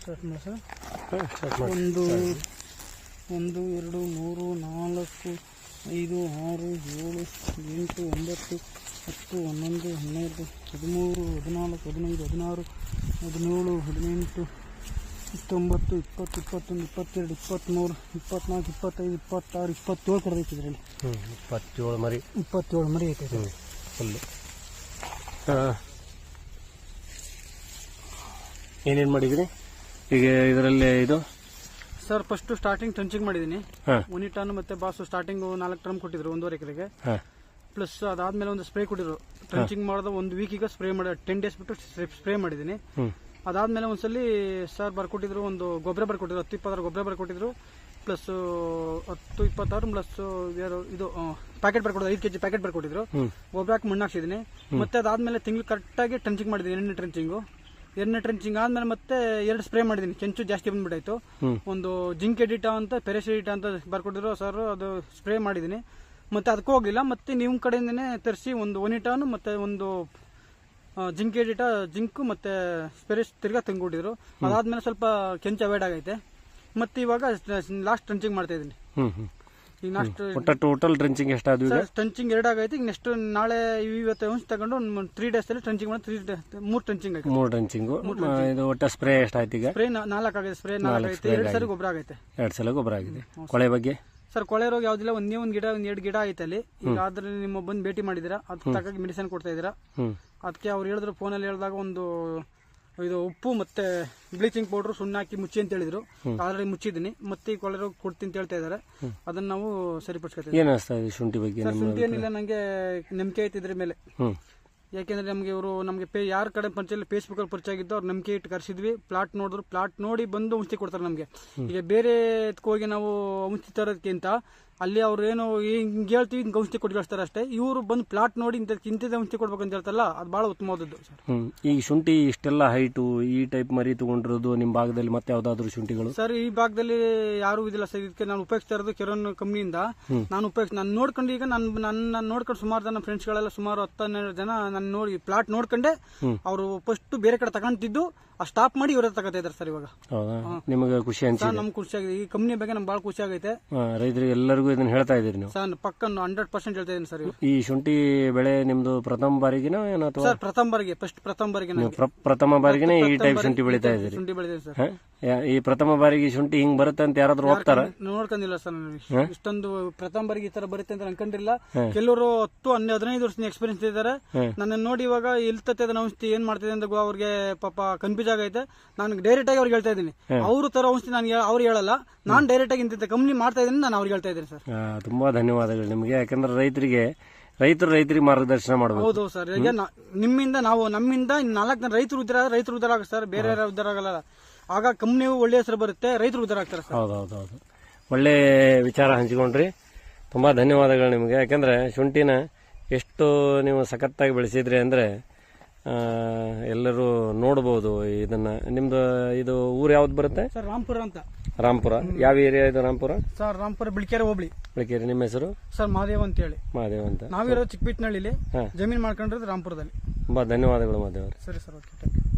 Start ಮಾಡಿ sir ಒಂದು ಒಂದು ಎರಡು ಮೂರು ನಾಲ್ಕು ಐದು ಆರು ಏಳು ಎಂಟು ಒಂಬತ್ತು ಹತ್ತು ಹನ್ನೊಂದು ಹನ್ನೆರಡು ಹದಿಮೂರು ಹದಿನಾಲ್ಕು ಹದಿನೈದು ಹದಿನಾರು ಹದಿನೇಳು ಹದಿನೆಂಟು ಇಪ್ಪತ್ತೊಂಬತ್ತು ಇಪ್ಪತ್ತು ಇಪ್ಪತ್ತೊಂದು ಇಪ್ಪತ್ತೆರಡು ಇಪ್ಪತ್ತ್ಮೂರು ಇಪ್ಪತ್ನಾಲ್ಕು ಇಪ್ಪತ್ತೈದು ಇಪ್ಪತ್ತಾರು ಇಪ್ಪತ್ತೇಳು ಕಡ್ದೈತೆ ಇದರಲ್ಲಿ. ಹ್ಞೂ ಇಪ್ಪತ್ತೇಳು ಮರಿ. ಇಪ್ಪತ್ತೇಳು ಮರಿ ಐತೆ ಫುಲ್ಲು. ಏನೇನು ಮಾಡಿದ್ರಿ? ಈಗ ಇದರಲ್ಲಿ ಇದು? ಸರ್ ಫಸ್ಟ್ ಸ್ಟಾರ್ಟಿಂಗ್ ಟ್ರಂಚಿಂಗ್ ಮಾಡಿದೀನಿ ಹಾಂ. ಒನಿ ಟನ್ ಮತ್ತೆ ಬಾಸು ಸ್ಟಾರ್ಟಿಂಗ್ ನಾಲ್ಕು ಟ್ರಮ್ ಕೊಟ್ಟಿದ್ರು ಒಂದೂವರೆ ಎಕರೆಗೆ. ಹಾಂ. ಪ್ಲಸ್ ಅದಾದ್ಮೇಲೆ ಒಂದು ಸ್ಪ್ರೇ ಕೊಟ್ಟಿದ್ರು. ಟ್ರಂಚಿಂಗ್ ಮಾಡಿದ ಒಂದು ವೀಕಿಗೆ ಸ್ಪ್ರೇ ಮಾಡಿ ಟೆನ್ ಡೇಸ್ ಬಿಟ್ಟು ಸ್ಪ್ರೇ ಮಾಡಿದೀನಿ ಅದಾದ್ಮೇಲೆ ಒಂದ್ಸಲಿ ಸರ್ ಬರ್ಕೊಟ್ಟಿದ್ರು ಒಂದು ಗೊಬ್ಬರ ಬರ್ಕೊಟ್ಟಿದ್ರು ಹತ್ತು ಇಪ್ಪತ್ತಾರು ಗೊಬ್ಬರ ಬರ್ಕೊಟ್ಟಿದ್ರು. ಪ್ಲಸ್ ಹತ್ತು ಇಪ್ಪತ್ತಾರು ಪ್ಲಸ್ ಇದು ಪ್ಯಾಕೆಟ್ ಬರ್ಕೊಟ್ಟಿದ್ರು ಐದು ಕೆಜಿ ಪ್ಯಾಕೆಟ್ ಬರ್ಕೊಟ್ಟಿದ್ರು. ಗೊಬ್ಬರ ಹಾಕಿ ಮಣ್ಣು ಹಾಕ್ಸಿದ್ದೀನಿ ಮತ್ತೆ ಅದಾದ್ಮೇಲೆ ತಿಂಗಳು ಕರೆಕ್ಟಾಗಿ ಟ್ರಂಚಿಂಗ್ ಮಾಡಿದ್ದೀನಿ ಎಣ್ಣೆ ಟ್ರಂಚಿಂಗು ಎರಡನೇ ಟ್ರೆಂಚಿಂಗ್ ಆದ್ಮೇಲೆ ಮತ್ತೆ ಎರಡು ಸ್ಪ್ರೇ ಮಾಡಿದೀನಿ. ಕೆಂಚು ಜಾಸ್ತಿ ಬಂದ್ಬಿಟ್ಟಾಯ್ತು ಒಂದು ಜಿಂಕ್ ಎಡಿಟ ಅಂತ ಪೆರೆಸಿಡಿಟ ಅಂತ ಬರ್ಕೊಟ್ಟಿದ್ರು ಸರ್ ಅದು ಸ್ಪ್ರೇ ಮಾಡಿದೀನಿ. ಮತ್ತೆ ಅದಕ್ಕೂ ಹೋಗ್ಲಿಲ್ಲ. ಮತ್ತೆ ನಿಮ್ಮ ಕಡೆಯಿಂದನೇ ತರಿಸಿ ಒಂದು ಒನಿಟಾನು ಮತ್ತೆ ಒಂದು ಜಿಂಕ್ ಎಡಿಟ ಜಿಂಕ್ ಮತ್ತೆ ಸ್ಪೆರಿಸ್ ತಿರ್ಗಾ ತಂದ್ಕೊಟ್ಟಿದ್ರು. ಅದಾದ್ಮೇಲೆ ಸ್ವಲ್ಪ ಕೆಂಚ ಅವಾಯ್ಡ್ ಆಗೈತೆ. ಮತ್ತೆ ಇವಾಗ ಲಾಸ್ಟ್ ಟ್ರೆಂಚಿಂಗ್ ಮಾಡ್ತಾ ಇದ್ದೀನಿ ಒಟ್ಟು ಟೋಟಲ್ ಡ್ರೆಂಚಿಂಗ್ ಎಷ್ಟಾದ್ವು ಟ್ರೆಂಚಿಂಗ್ ಟಂಚಿಂಗ್ ಎರಡು ಆಗೈತೆ. ಈಗ ನೆಕ್ಸ್ಟ್ ನಾಳೆ ಇವತ್ತು ಅವನ್ಸ್ ತಗೊಂಡು ಒಂದು ತ್ರೀ ಡೇಸ್ ಅಲ್ಲಿ ಟ್ರೆಂಚಿಂಗ್ ಮಾಡಿ ತ್ರೀ ಮೂರ್ ಟಂಚಿಂಗ್ ಆಯ್ತು ಮೂರು ಡ್ರೆಂಚಿಂಗು ಇದು ಒಟ್ಟ ಸ್ಪ್ರೇ ಎಷ್ಟಾಯ್ತು ಈಗ? ಸ್ಪ್ರೇ ನಾಲ್ಕು ಆಗೈತೆ ಸ್ಪ್ರೇ ನಾಲ್ಕು ಆಗೈತೆ. ಎರಡು ಸರಿ ಗೊಬ್ಬರ ಆಗೈತೆ. ಎರಡು ಸಲ ಗೊಬ್ಬರ ಆಗಿದೆ. ಕೊಳೆ ಬಗ್ಗೆ? ಸರ್ ಕೊಳೆ ರೋಗ ಯಾವ್ದಿಲ್ಲ ಒಂದೇ ಒಂದ್ ಗಿಡ ಒಂದ್ ಎರಡು ಗಿಡ ಐತೆ ಅಲ್ಲಿ. ಈಗ ಆದ್ರೆ ನಿಮ್ಮ ಬಂದು ಭೇಟಿ ಮಾಡಿದಿರಾ ಅದಕ್ಕೆ ತಕ್ಕಾಗಿ ಮೆಡಿಸಿನ್ ಕೊಡ್ತಾ ಇದೀರಾ ಅದಕ್ಕೆ ಅವ್ರು ಹೇಳಿದ್ರು ಫೋನಲ್ಲಿ ಹೇಳಿದಾಗ ಒಂದು ಇದು ಉಪ್ಪು ಮತ್ತೆ ಬ್ಲೀಚಿಂಗ್ ಪೌಡರ್ ಸುಣ್ಣ ಹಾಕಿ ಮುಚ್ಚಿ ಅಂತ ಹೇಳಿದ್ರು. ಆಲ್ರೆಡಿ ಮುಚ್ಚಿದ್ದೀನಿ. ಮತ್ತೆ ಈ ಕೊಳೆ ರೋಗ ಕೊಡ್ತೀನಿ ಅಂತ ಹೇಳ್ತಾ ಇದಾರೆ. ಅದನ್ನ ನಾವು ಸರಿಪಡಿಸ್ಕೊತೀವಿ ಏನು ಅನಿಸ್ತಾ ಇದೆ ಶುಂಠಿ ಬಗ್ಗೆ ಸರ್ ಶುಂಠಿ ಏನಿಲ್ಲ ನಂಗೆ ನಂಬಿಕೆ ಐತೆ ಇದ್ರ ಮೇಲೆ. ಯಾಕೆಂದ್ರೆ ನಮ್ಗೆ ಇವರು ನಮಗೆ ಪೇ ಯಾರ ಕಡೆ ಪರಿಚಯ ಫೇಸ್ಬುಕ್ ಅಲ್ಲಿ ಪರಿಚಯ ಆಗಿದ್ದು ಅವ್ರ ನಂಬಿಕೆ ಇಟ್ಟು ಕರ್ಸಿದ್ವಿ. ಪ್ಲಾಟ್ ನೋಡಿದ್ರು. ಪ್ಲಾಟ್ ನೋಡಿ ಬಂದು ಔಷಧಿ ಕೊಡ್ತಾರೆ ನಮಗೆ. ಈಗ ಬೇರೆ ಎತ್ಕ್ ಹೋಗಿ ನಾವು ಔಷಧಿ ತರೋದಕ್ಕಿಂತ ಅಲ್ಲಿ ಅವ್ರು ಏನು ಹಿಂಗೆ ಹೇಳ್ತೀವಿ ಹಿಂಗೆ ಔಷಧಿ ಕೊಟ್ಟು ಕಳಿಸ್ತಾರೆ ಅಷ್ಟೇ. ಇವರು ಬಂದು ಪ್ಲಾಟ್ ನೋಡಿ ಇಂಥ ಇಂಥದ್ದು ಔಷಧಿ ಕೊಡ್ಬೇಕು ಅಂತ ಹೇಳ್ತಲ್ಲ ಅದು ಭಾಳ ಉತ್ತಮವಾದದ್ದು ಸರ್. ಈ ಈಗ ಶುಂಠಿ ಇಷ್ಟೆಲ್ಲ ಹೈಟು ಈ ಟೈಪ್ ಮರಿ ತಗೊಂಡಿರೋದು ನಿಮ್ಮ ಭಾಗದಲ್ಲಿ ಮತ್ತೆ ಯಾವ್ದಾದ್ರು ಶುಂಠಿಗಳು? ಸರ್ ಈ ಭಾಗದಲ್ಲಿ ಯಾರು ಇದಿಲ್ಲ ಸರ್. ಇದಕ್ಕೆ ನಾನು ಉಪಯೋಗಿಸ್ತಾ ಇರೋದು ಕೆರೋನ್ ಕಂಪ್ನಿಯಿಂದ. ನಾನು ಉಪಯೋಗಿಸ್ ನಾನು ನೋಡ್ಕೊಂಡು ಈಗ ನಾನು ನನ್ನ ನಾನು ನೋಡ್ಕೊಂಡು ಸುಮಾರು ಜನ ಫ್ರೆಂಡ್ಸ್ಗಳೆಲ್ಲ ಸುಮಾರು ಹತ್ತು ಹನ್ನೆರಡು ಜನ ನಾನು ನೋಡಿ ಪ್ಲಾಟ್ ನೋಡ್ಕೊಂಡೆ ಅವರು ಫಸ್ಟ್ ಬೇರೆ ಕಡೆ ತಗೊಂತಿದ್ದು ಆ ಸ್ಟಾಪ್ ಮಾಡಿ ಇವರ ತಗೋತಾ ಇದಾರೆ ಸರ್ ಇವಾಗ. ಹೌದಾ? ನಿಮಗೆ ಖುಷಿ ಸರ್ ಅನ್ಸಿದೆ. ನಮ್ಗೆ ಖುಷಿ ಆಗಿದೆ. ಈ ಕಂಪ್ನಿ ಬಗ್ಗೆ ನಮ್ಗೆ ಭಾಳ ಖುಷಿ ಆಗೈತೆ. ರೈತರಿಗೆ ಎಲ್ಲರಿಗೂ ಇದನ್ನ ಹೇಳ್ತಾ ಇದೀರಿ ನೀವು? ಸರ್ ಪಕ್ಕ ಹಂಡ್ರೆಡ್ ಪರ್ಸೆಂಟ್ ಹೇಳ್ತಾ ಇದ್ದೀನಿ ಸರ್ ಈ ಶುಂಠಿ ಬೆಳೆ ನಿಮ್ದು ಪ್ರಥಮ ಬಾರಿಗಿನ ಏನು ಅಥವಾ ಸರ್ ಪ್ರಥಮ ಬಾರಿಗೆ ಫಸ್ಟ್ ಪ್ರಥಮ ಬಾರಿಗೆ ನೀವು ಪ್ರ- ಪ್ರಥಮ ಬಾರಿಗೆ ಈ ಟೈಪ್ ಶುಂಠಿ ಬೆಳಿತಾ ಇದ್ದೀರಿ. ಶುಂಠಿ ಬೆಳೆದಿದೆ ಸರ್? ಯಾ- ಈ ಪ್ರಥಮ ಬಾರಿಗೆ ಶುಂಠಿ ಹಿಂಗ್ ಬರುತ್ತೆ ಅಂತ ಯಾರಾದ್ರೂ ಹೋಗ್ತಾರ? ನೋಡ್ಕೊಂಡಿಲ್ಲ ಸರ್ ನಾನು. ಇಷ್ಟೊಂದು ಪ್ರಥಮ ಬಾರಿಗೆ ಈ ತರ ಬರುತ್ತೆ ಅಂತ ಅನ್ಕೊಂಡಿಲ್ಲ ಕೆಲವರು ಹತ್ತು ಹನ್ನೆ ಹದಿನೈದು ವರ್ಷದ ಎಕ್ಸ್ಪೀರಿಯನ್ಸ್ ಇದ್ದಾರೆ. ನನ್ನ ನೋಡಿ ಇವಾಗ ಇಲ್ತತೆ ಅದನ್ನ ಔಷಧಿ ಏನ್ ಮಾಡ್ತಿದೆ ಅಂತ ಗೊ- ಅವ್ರಿಗೆ ಪಾಪ ಕನ್ಫ್ಯೂಸ್ ಆಗೈತೆ. ನಾನು ಡೈರೆಕ್ಟ್ ಆಗಿ ಅವ್ರಿಗೆ ಹೇಳ್ತಾ ಇದ್ದೀನಿ. ಅವ್ರ ತರ ಔಷಧಿ ನಾನು ಅವ್ರು ಹೇಳಲ್ಲ. ನಾನು ಡೈರೆಕ್ಟ್ ಆಗಿ ಇಂತ ಕಂಪ್ನಿ ಮಾಡ್ತಾ ಇದ್ದೀನಿ ನಾನು ಅವ್ರಿಗೆ ಹೇಳ್ತಾ ಇದ್ದೀನಿ ಸರ್. ಆ, ತುಂಬಾ ಧನ್ಯವಾದಗಳು ನಿಮಗೆ. ಯಾಕಂದ್ರೆ ರೈತರಿಗೆ ರೈತರು ರೈತರಿಗೆ ಮಾರ್ಗದರ್ಶನ ಮಾಡಬೇಕು. ಹೌದು ಸರ್. ಈಗ ನಾ- ನಿಮ್ಮಿಂದ ನಾವು ನಮ್ಮಿಂದ ನಾಲ್ಕು ಜನ ರೈತರು ಉದ್ದಾರ ರೈತರು ಉದ್ದಾರ ಆಗ ಸರ್. ಬೇರೆ ಯಾರು ಉದ್ದಾರ ಆಗಲ್ಲ. ಆಗ ಕಂಪ್ನಿಗೂ ಒಳ್ಳೆ ಹೆಸರು ಬರುತ್ತೆ ರೈತರು ಉದ್ದಾರ ಆಗ್ತಾರೆ ಸರ್. ಹೌದು ಹೌದು ಹೌದು ಒಳ್ಳೆ ವಿಚಾರ ಹಂಚಿಕೊಂಡ್ರಿ. ತುಂಬಾ ಧನ್ಯವಾದಗಳು ನಿಮಗೆ. ಯಾಕಂದ್ರೆ ಶುಂಠಿನ ಎಷ್ಟು ನೀವು ಸಖತ್ತಾಗಿ ಬೆಳೆಸಿದ್ರಿ ಅಂದ್ರೆ ಎಲ್ಲರೂ ನೋಡ್ಬೋದು ಇದನ್ನ. ನಿಮ್ದು ಇದು ಊರು ಯಾವ್ದು ಬರುತ್ತೆ? ಸರ್ ರಾಮ್ಪುರ ಅಂತ. ರಾಮ್ಪುರ. ಯಾವ ಏರಿಯಾ ಇದು ರಾಮ್ಪುರ? ಸರ್ ರಾಮ್ಪುರ ಬಿಳಿಕೆರೆ ಹೋಬಳಿ. ಬೆಳಕೇರಿ. ನಿಮ್ಮ ಹೆಸರು? ಸರ್ ಮಹಾದೇವ್ ಅಂತ ಹೇಳಿ ಮಹಾದೇವ್ ಅಂತ. ನಾವಿರೋ ಚಿಕ್ಕಬಿಟ್ನಳ್ಳಿಲಿ ಹಾಂ. ಜಮೀನು ಮಾಡ್ಕೊಂಡಿರೋದು ರಾಮ್ಪುರದಲ್ಲಿ. ತುಂಬಾ ಧನ್ಯವಾದಗಳು ಮಹಾದೇವ್ ಸರಿ ಸರ್ ಓಕೆ